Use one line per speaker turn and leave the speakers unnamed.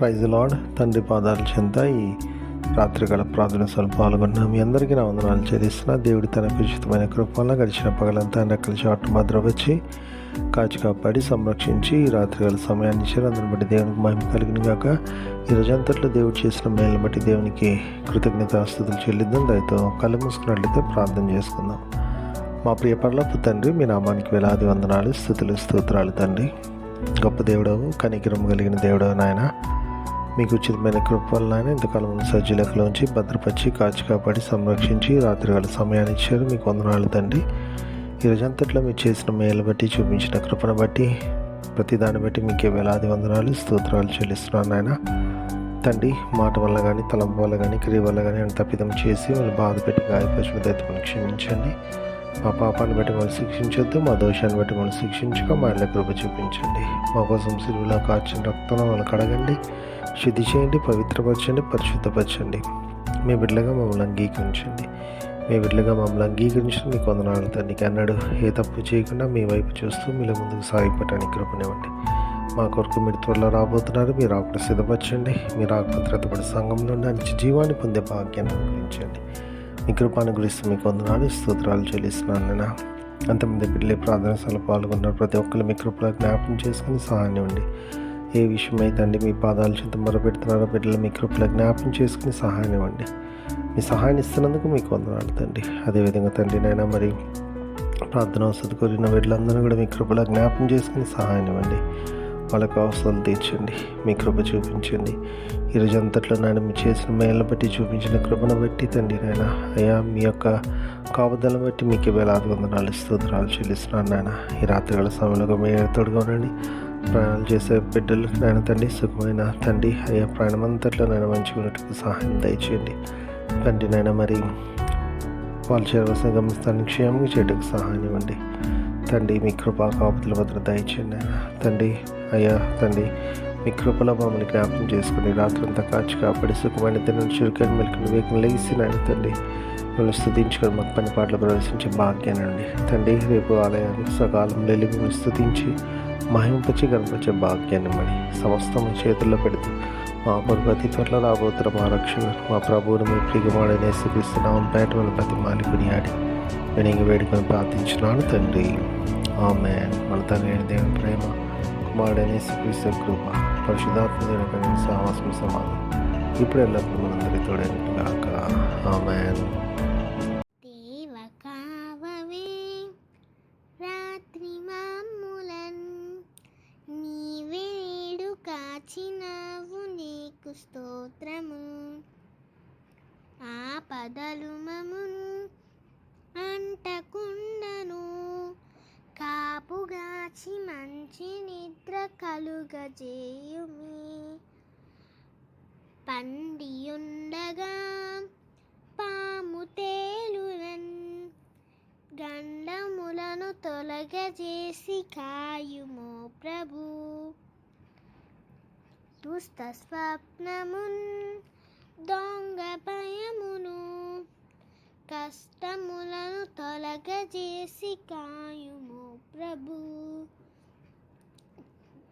Praise lord తండ్రి పాదాల చెంత ఈ రాత్రికాల ప్రార్థన స్వల్ప పాల్గొన్న. మీ అందరికీ నా వందనాలు చేస్తున్నా దేవుడి తన ఉచితమైన కృపల్లో గడిచిన పగలంతా రెక్కల చాటు వచ్చి కాచి కాపాడి సంరక్షించి ఈ రాత్రికాల సమయాన్ని ఇచ్చారు అందుని బట్టి దేవునికి మహిమ కలిగిన గాక. ఈ రోజంతట్లో దేవుడు చేసిన మేలుని బట్టి దేవునికి కృతజ్ఞతాస్తుతులు చెల్లిద్దాం. దయతో కళ్ళు మూసుకున్నట్లయితే ప్రార్థన చేసుకుందాం. మా ప్రియ పర్లపు తండ్రి మీ నామానికి వేలాది వందనాలు స్థుతులు స్తోత్రాలు తండ్రి. గొప్ప దేవుడవు కనికిరం కలిగిన దేవుడవు నాయన. మీకు ఉచితమైన కృప వల్ల నాయన ఇంతకాలం సజ్జులకులోంచి భద్రపరిచి కాచి కాపాడి సంరక్షించి రాత్రికాల సమయాన్ని ఇచ్చారు. మీకు వందనాలు తండ్రి. ఈ రోజంతట్లో మీరు చేసిన మేలు బట్టి చూపించిన కృపను బట్టి ప్రతి దాన్ని బట్టి మీకే వేలాది వందనాలు స్తోత్రాలు చెల్లిస్తున్నాను నాయన. తండ్రి మాట వల్ల కానీ తలంపు వల్ల కానీ క్రియ వల్ల కానీ తప్పిదం చేసి వాళ్ళు బాధ పెట్టి గాయపరిచిన దైత్యం క్షమించండి. మా పాపాన్ని బట్టి మనం శిక్షించొద్దు మా దోషాన్ని బట్టి మనం శిక్షించక మా ఇళ్ళ కృప చూపించండి. మా కోసం సిరువులో కాచిన రక్తంలో మనం కడగండి శుద్ధి చేయండి పవిత్రపరచండి పరిశుద్ధపరచండి. మీ బిడ్డలుగా మమ్మల్ని అంగీకరించండి. మీ బిడ్డలుగా మమ్మల్ని అంగీకరించిన మీకు వందనాలు తండ్రికి అన్నాడు ఏ తప్పు చేయకుండా మీ వైపు చూస్తూ మీలో ముందుకు సాగిపోవటానికి కృపనివ్వండి. మా కొరకు మీరు త్వరలో రాబోతున్నారు మీరు ఆకులు సిద్ధపరచండి. మీరు ఆకుపత్రతపడి సంఘం నుండి మంచి జీవాన్ని పొందే భాగ్యాన్ని అనుగ్రహించండి. మీ కృపాను గురిస్తూ మీకు వందనాలు స్తోత్రాలు చెల్లిస్తున్నాను నేను అంతమంది బిడ్డలే ప్రార్థన సభలో పాల్గొన్నారు. ప్రతి ఒక్కరు మీ కృపలో జ్ఞాపకం చేసుకుని సహాయం ఇవ్వండి. ఏ విషయం అయితే అండి మీ పాదాలు చేత మొరపెడుతున్నారో బిడ్డలు మీ కృపలో జ్ఞాపకం చేసుకుని సహాయం ఇవ్వండి. మీ సహాయాన్ని ఇస్తున్నందుకు మీకు వందనాలు తండ్రి. అదేవిధంగా తండ్రి నైనా మరి ప్రార్థన వసతి కోరిన బిడ్డలందరూ కూడా మీ కృపలో జ్ఞాపకం చేసుకుని సహాయం ఇవ్వండి. వాళ్ళకి అవసరాలు తీర్చండి. మీ కృప చూపించండి. ఈరోజు అంతట్లో నాయన మీ చేసిన మేళ్ళ బట్టి చూపించిన కృపను బట్టి తండ్రి నాయన అయ్యా మీ యొక్క కాపుదలను బట్టి మీకు వేలాది వందనాలు స్తోత్రాలు చెల్లిస్తున్నాను నాయన. ఈ రాత్రికాల సమయంలో మీ తోడుగా ఉండండి. ప్రయాణాలు చేసే బిడ్డలు నాయన తండ్రి సుఖమైన తండ్రి అయ్యా ప్రయాణం అంతట్లో నాయన మంచిగా ఉన్నట్టుకు సహాయం దయచేయండి. తండ్రి నాయన మరి వాళ్ళు చేరవలసిన గమనిస్తాన్ని క్షేమంగా చేయడానికి సహాయం ఇవ్వండి. తండ్రి మీ కృపా కాపుతుల భద్ర దయచేయండి. తండ్రి అయ్యా తండ్రి మీ కృపలో మమ్మల్ని జ్ఞాపకం చేసుకుని రాత్రంతా కాచి కాపాడి సుఖమైన దినం చురుకైన మెలకని వేగం లేచి తండ్రి మిమ్మల్ని స్థుతించుకొని మాకు పని పాటలు ప్రవేశించే భాగ్యానండి తండ్రి రేపు ఆలయాన్ని సకాలంలో వెళ్ళి మిమ్మల్ని స్థుతించి మహింపచి కనిపించే భాగ్యాన్ని మరి సమస్తం మీ చేతుల్లో పెడుతూ మా కొరకు అతి త్వరలో రాబోతున్న మా రక్షణ మా ప్రభువుని మీ ప్రిగమాడని స్థితిస్తున్నాం పేట వల్ల ప్రతి మాలికుని ఆడి వినిగి వేడుకొని ప్రార్థించినాను తండ్రి. ఆమె మన తండ్రి దేవుని ప్రేమ కుమారుడని శ్రీకృష్ణ కృప పరిశుధాత్మ దేవుని సమాధం ఇప్పుడు ఎల్లప్పుడూ మనందరి తోడైనట్టుగాక
ఆమె కాచినావు నీకు స్తోత్రము. ఆ పదలు కలుగజేయుమి పండియుండగా పాము తేలునన్ గండములను తొలగజేసి కాయుమో ప్రభు. దుస్త స్వప్నమున్ దొంగ భయమును కష్టములను తొలగజేసి కాయుమో ప్రభు.